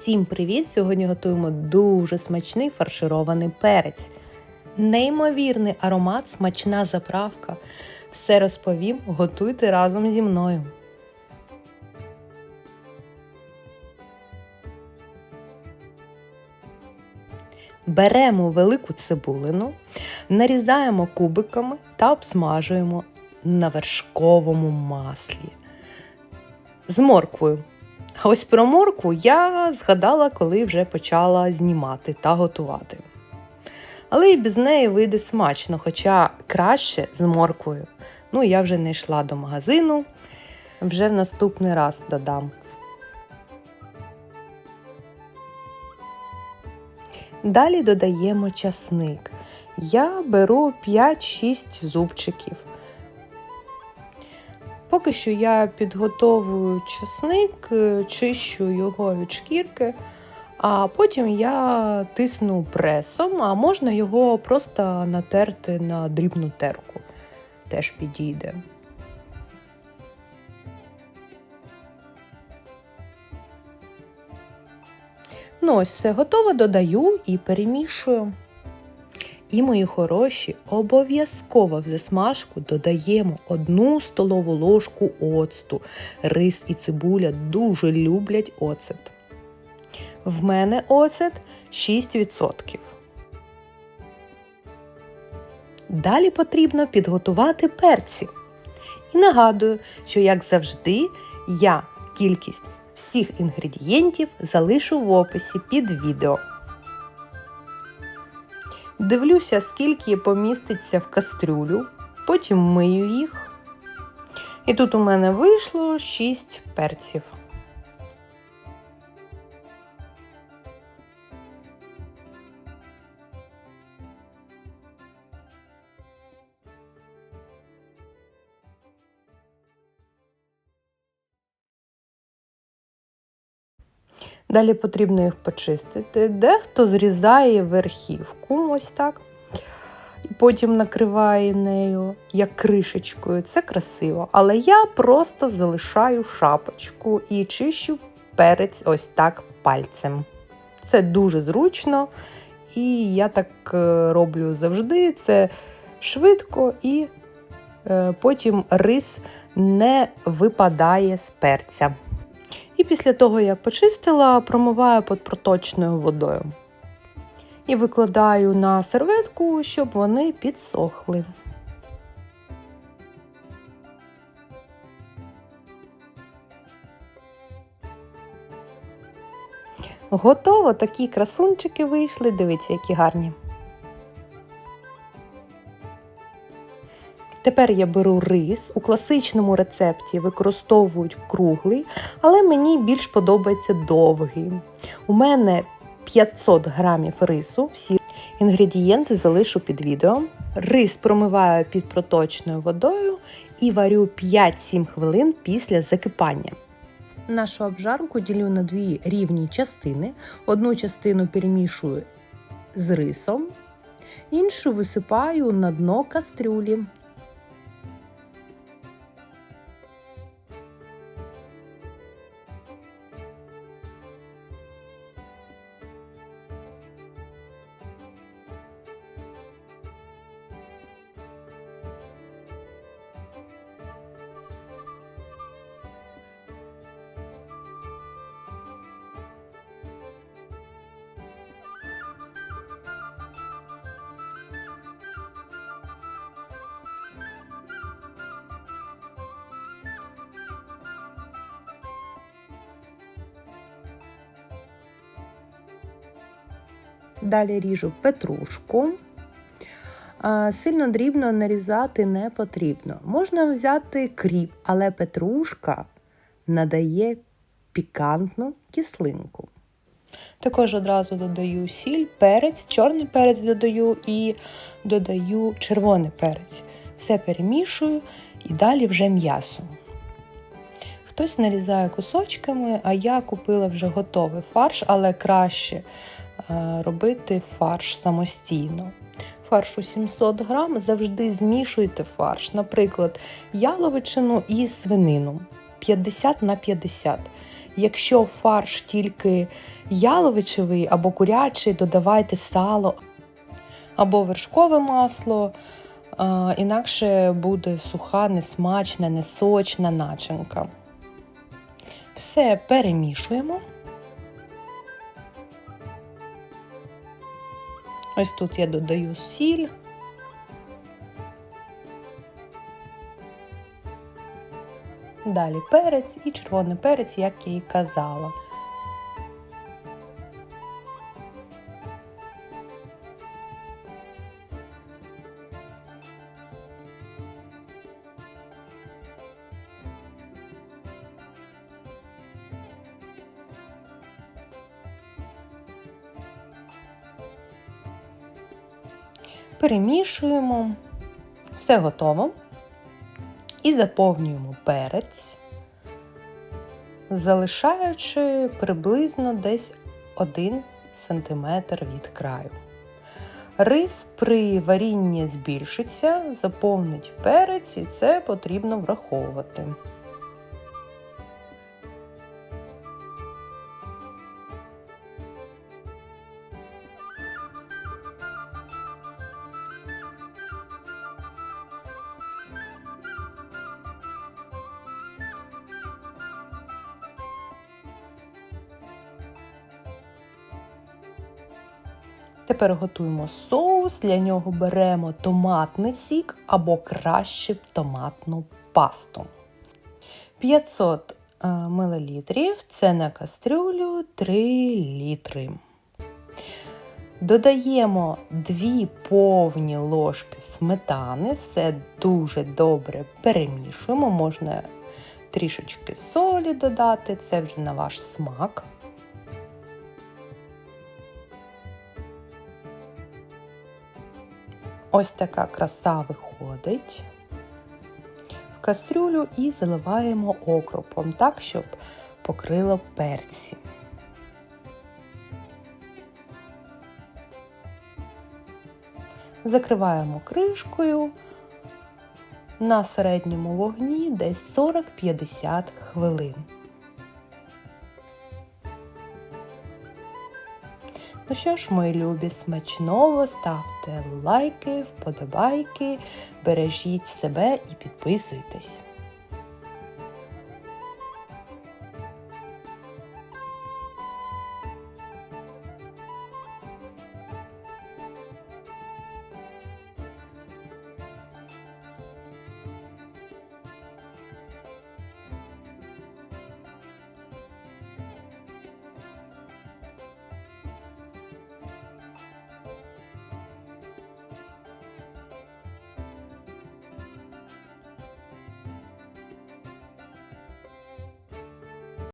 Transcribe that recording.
Всім привіт! Сьогодні готуємо дуже смачний фарширований перець. Неймовірний аромат, смачна заправка. Все розповім, готуйте разом зі мною. Беремо велику цибулину, нарізаємо кубиками та обсмажуємо на вершковому маслі. З морквою. А ось про моркву я згадала, коли вже почала знімати та готувати. Але і без неї вийде смачно, хоча краще з морквою. Ну, я вже не йшла до магазину, вже в наступний раз додам. Далі додаємо часник. Я беру 5-6 зубчиків. Поки що я підготовую чесник, е, чищу його від шкірки, а потім я тисну пресом, а можна його просто натерти на дрібну терку. Теж підійде. Ну, ось все готово, додаю і перемішую. І, мої хороші, обов'язково в засмажку додаємо одну столову ложку оцту. Рис і цибуля дуже люблять оцет. В мене оцет 6%. Далі потрібно підготувати перці. І нагадую, що, як завжди, я кількість всіх інгредієнтів залишу в описі під відео. Дивлюся, скільки поміститься в кастрюлю, потім мию їх. І тут у мене вийшло 6 перців. Далі потрібно їх почистити. Дехто зрізає верхівку, ось так. І потім накриває нею як кришечкою. Це красиво. Але я просто залишаю шапочку і чищу перець ось так пальцем. Це дуже зручно, і я так е, роблю завжди. Це швидко і е, потім рис не випадає з перця. І після того, як почистила, промиваю під проточною водою. І викладаю на серветку, щоб вони підсохли. Готово, такі красунчики вийшли. Дивіться, які гарні. Тепер я беру рис. У класичному рецепті використовують круглий, але мені більш подобається довгий. У мене 500 грамів рису. Всі інгредієнти залишу під відео. Рис промиваю під проточною водою і варю 5-7 хвилин після закипання. Нашу обжарку ділю на дві рівні частини. Одну частину перемішую з рисом, іншу висипаю на дно кастрюлі. Далі ріжу петрушку. Сильно дрібно нарізати не потрібно. Можна взяти кріп, але петрушка надає пікантну кислинку. Також одразу додаю сіль, перець, чорний перець додаю і додаю червоний перець. Все перемішую і далі вже м'ясо. Хтось нарізає кусочками, а я купила вже готовий фарш, але краще робити фарш самостійно. Фаршу 700 грам, завжди змішуйте фарш, наприклад, яловичину і свинину 50 на 50. Якщо фарш тільки яловичевий або курячий, додавайте сало або вершкове масло, інакше буде суха, несмачна, несочна начинка. Все перемішуємо. Ось тут я додаю сіль. Далі перець і червоний перець, як я і казала. Перемішуємо, все готово. І заповнюємо перець, залишаючи приблизно десь 1 см від краю. Рис при варінні збільшиться, заповнить перець, і це потрібно враховувати. Тепер готуємо соус. Для нього беремо томатний сік або краще томатну пасту. 500 мл це на кастрюлю 3 літри. Додаємо 2 повні ложки сметани, все дуже добре перемішуємо. Можна трішечки солі додати, це вже на ваш смак. Ось така краса виходить в кастрюлю і заливаємо окропом так, щоб покрило перці. Закриваємо кришкою на середньому вогні десь 40-50 хвилин. Ну що ж, мої любі, смачного, ставте лайки, вподобайки, бережіть себе і підписуйтесь.